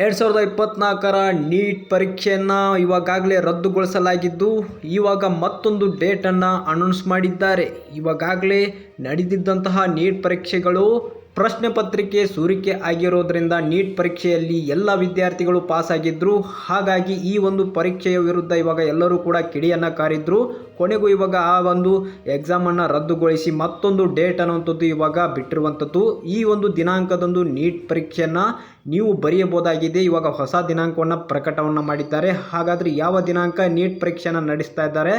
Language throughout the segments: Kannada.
ಎರಡು ಸಾವಿರದ ಇಪ್ಪತ್ನಾಲ್ಕರ ನೀಟ್ ಪರೀಕ್ಷೆಯನ್ನು ಇವಾಗಲೇ ರದ್ದುಗೊಳಿಸಲಾಗಿದ್ದು, ಇವಾಗ ಮತ್ತೊಂದು ಡೇಟನ್ನು ಅನೌನ್ಸ್ ಮಾಡಿದ್ದಾರೆ. ಇವಾಗಲೇ ನಡೆದಿದ್ದಂತಹ ನೀಟ್ ಪರೀಕ್ಷೆಗಳು ಪ್ರಶ್ನೆ ಪತ್ರಿಕೆ ಸೋರಿಕೆ ಆಗಿರೋದ್ರಿಂದ ನೀಟ್ ಪರೀಕ್ಷೆಯಲ್ಲಿ ಎಲ್ಲ ವಿದ್ಯಾರ್ಥಿಗಳು ಪಾಸಾಗಿದ್ದರು ಹಾಗಾಗಿ ಈ ಒಂದು ಪರೀಕ್ಷೆಯ ವಿರುದ್ಧ ಇವಾಗ ಎಲ್ಲರೂ ಕೂಡ ಕಿಡಿಯನ್ನು ಕಾರಿದ್ರು. ಕೊನೆಗೂ ಇವಾಗ ಆ ಒಂದು ಎಕ್ಸಾಮನ್ನು ರದ್ದುಗೊಳಿಸಿ ಮತ್ತೊಂದು ಡೇಟ್ ಅನ್ನುವಂಥದ್ದು ಇವಾಗ ಬಿಟ್ಟಿರುವಂಥದ್ದು. ಈ ಒಂದು ದಿನಾಂಕದಂದು ನೀಟ್ ಪರೀಕ್ಷೆಯನ್ನು ನೀವು ಬರೆಯಬಹುದಾಗಿದೆ. ಇವಾಗ ಹೊಸ ದಿನಾಂಕವನ್ನು ಪ್ರಕಟವನ್ನು ಮಾಡಿದ್ದಾರೆ. ಹಾಗಾದರೆ ಯಾವ ದಿನಾಂಕ ನೀಟ್ ಪರೀಕ್ಷೆಯನ್ನು ನಡೆಸ್ತಾ ಇದ್ದಾರೆ?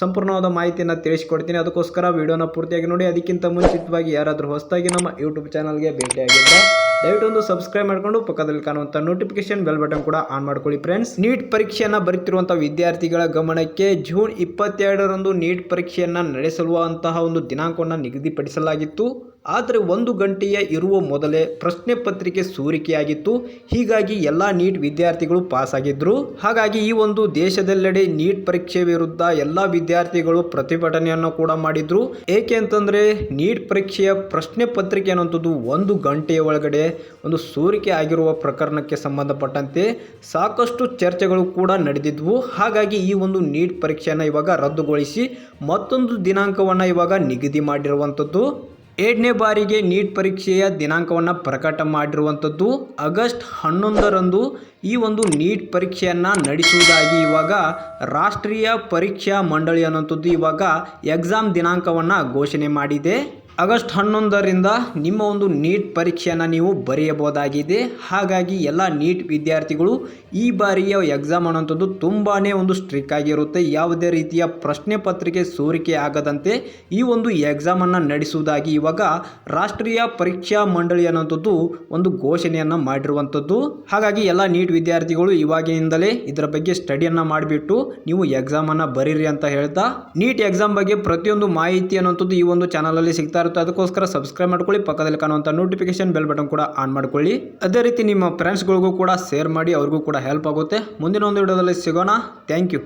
ಸಂಪೂರ್ಣವಾದ ಮಾಹಿತಿಯನ್ನು ತಿಳಿಸಿಕೊಡ್ತೀನಿ. ಅದಕ್ಕೋಸ್ಕರ ವಿಡಿಯೋನ ಪೂರ್ತಿಯಾಗಿ ನೋಡಿ. ಅದಕ್ಕಿಂತ ಮುಂಚಿತವಾಗಿ ಯಾರಾದರೂ ಹೊಸದಾಗಿ ನಮ್ಮ ಯೂಟ್ಯೂಬ್ ಚಾನಲ್ಗೆ ಭೇಟಿಯಾಗಿದ್ದರೆ ದಯವಿಟ್ಟು ಒಂದು ಸಬ್ಸ್ಕ್ರೈಬ್ ಮಾಡಿಕೊಂಡು ಪಕ್ಕದಲ್ಲಿ ಕಾಣುವಂಥ ನೋಟಿಫಿಕೇಶನ್ ಬೆಲ್ ಬಟನ್ ಕೂಡ ಆನ್ ಮಾಡ್ಕೊಳ್ಳಿ ಫ್ರೆಂಡ್ಸ್ ನೀಟ್ ಪರೀಕ್ಷೆಯನ್ನು ಬರೀತಿರುವಂಥ ವಿದ್ಯಾರ್ಥಿಗಳ ಗಮನಕ್ಕೆ ಜೂನ್ ಇಪ್ಪತ್ತೆರಡರಂದು ನೀಟ್ ಪರೀಕ್ಷೆಯನ್ನು ನಡೆಸಲುವಂತಹ ಒಂದು ದಿನಾಂಕವನ್ನು ನಿಗದಿಪಡಿಸಲಾಗಿತ್ತು. ಆದರೆ ಒಂದು ಗಂಟೆಯ ಇರುವ ಮೊದಲೇ ಪ್ರಶ್ನೆ ಪತ್ರಿಕೆ ಸೋರಿಕೆಯಾಗಿತ್ತು. ಹೀಗಾಗಿ ಎಲ್ಲ ನೀಟ್ ವಿದ್ಯಾರ್ಥಿಗಳು ಪಾಸ್ ಆಗಿದ್ರು ಹಾಗಾಗಿ ಈ ಒಂದು ದೇಶದೆಲ್ಲೆಡೆ ನೀಟ್ ಪರೀಕ್ಷೆ ವಿರುದ್ಧ ಎಲ್ಲ ವಿದ್ಯಾರ್ಥಿಗಳು ಪ್ರತಿಭಟನೆಯನ್ನು ಕೂಡ ಮಾಡಿದ್ರು. ಏಕೆ ಅಂತಂದರೆ ನೀಟ್ ಪರೀಕ್ಷೆಯ ಪ್ರಶ್ನೆ ಪತ್ರಿಕೆ ಅನ್ನುವಂಥದ್ದು ಒಂದು ಗಂಟೆಯ ಒಳಗಡೆ ಒಂದು ಸೋರಿಕೆ ಆಗಿರುವ ಪ್ರಕರಣಕ್ಕೆ ಸಂಬಂಧಪಟ್ಟಂತೆ ಸಾಕಷ್ಟು ಚರ್ಚೆಗಳು ಕೂಡ ನಡೆದಿದ್ವು. ಹಾಗಾಗಿ ಈ ಒಂದು ನೀಟ್ ಪರೀಕ್ಷೆಯನ್ನು ಇವಾಗ ರದ್ದುಗೊಳಿಸಿ ಮತ್ತೊಂದು ದಿನಾಂಕವನ್ನು ಇವಾಗ ನಿಗದಿ ಮಾಡಿರುವಂಥದ್ದು. ಎರಡನೇ ಬಾರಿಗೆ ನೀಟ್ ಪರೀಕ್ಷೆಯ ದಿನಾಂಕವನ್ನು ಪ್ರಕಟ ಮಾಡಿರುವಂಥದ್ದು ಆಗಸ್ಟ್ ಹನ್ನೊಂದರಂದು ಈ ಒಂದು ನೀಟ್ ಪರೀಕ್ಷೆಯನ್ನು ನಡೆಸುವುದಾಗಿ ಇವಾಗ ರಾಷ್ಟ್ರೀಯ ಪರೀಕ್ಷಾ ಮಂಡಳಿ ಅನ್ನುವಂಥದ್ದು ಇವಾಗ ಎಕ್ಸಾಮ್ ದಿನಾಂಕವನ್ನು ಘೋಷಣೆ ಮಾಡಿದೆ. ಆಗಸ್ಟ್ ಹನ್ನೊಂದರಿಂದ ನಿಮ್ಮ ಒಂದು ನೀಟ್ ಪರೀಕ್ಷೆಯನ್ನು ನೀವು ಬರೆಯಬಹುದಾಗಿದೆ. ಹಾಗಾಗಿ ಎಲ್ಲ ನೀಟ್ ವಿದ್ಯಾರ್ಥಿಗಳು ಈ ಬಾರಿಯ ಎಕ್ಸಾಮ್ ಅನ್ನೋಂಥದ್ದು ತುಂಬಾ ಒಂದು ಸ್ಟ್ರಿಕ್ ಆಗಿರುತ್ತೆ. ಯಾವುದೇ ರೀತಿಯ ಪ್ರಶ್ನೆ ಪತ್ರಿಕೆ ಸೋರಿಕೆ ಆಗದಂತೆ ಈ ಒಂದು ಎಕ್ಸಾಮನ್ನು ನಡೆಸುವುದಾಗಿ ಇವಾಗ ರಾಷ್ಟ್ರೀಯ ಪರೀಕ್ಷಾ ಮಂಡಳಿ ಅನ್ನೋಂಥದ್ದು ಒಂದು ಘೋಷಣೆಯನ್ನು ಮಾಡಿರುವಂಥದ್ದು. ಹಾಗಾಗಿ ಎಲ್ಲ ನೀಟ್ ವಿದ್ಯಾರ್ಥಿಗಳು ಇವಾಗಿನಿಂದಲೇ ಇದರ ಬಗ್ಗೆ ಸ್ಟಡಿಯನ್ನು ಮಾಡಿಬಿಟ್ಟು ನೀವು ಎಕ್ಸಾಮನ್ನು ಬರೀರಿ ಅಂತ ಹೇಳ್ತಾ, ನೀಟ್ ಎಕ್ಸಾಮ್ ಬಗ್ಗೆ ಪ್ರತಿಯೊಂದು ಮಾಹಿತಿ ಅನ್ನೋಂಥದ್ದು ಈ ಒಂದು ಚಾನಲಲ್ಲಿ ಸಿಗ್ತಾ ಇರುತ್ತೆ ಅದಕ್ಕೋಸ್ಕರ ಸಬ್ಸ್ಕ್ರೈಬ್ ಮಾಡ್ಕೊಳ್ಳಿ, ಪಕ್ಕದಲ್ಲಿ ಕಾಣುವಂಥ ನೋಟಿಫಿಕೇಶನ್ ಬೆಲ್ ಬಟನ್ ಕೂಡ ಆನ್ ಮಾಡ್ಕೊಳ್ಳಿ. ಅದೇ ರೀತಿ ನಿಮ್ಮ ಫ್ರೆಂಡ್ಸ್ಗಳಿಗೂ ಕೂಡ ಶೇರ್ ಮಾಡಿ, ಅವ್ರಿಗೂ ಕೂಡ ಹೆಲ್ಪ್ ಆಗುತ್ತೆ. ಮುಂದಿನ ಒಂದು ವಿಡಿಯೋದಲ್ಲಿ ಸಿಗೋಣ. Thank you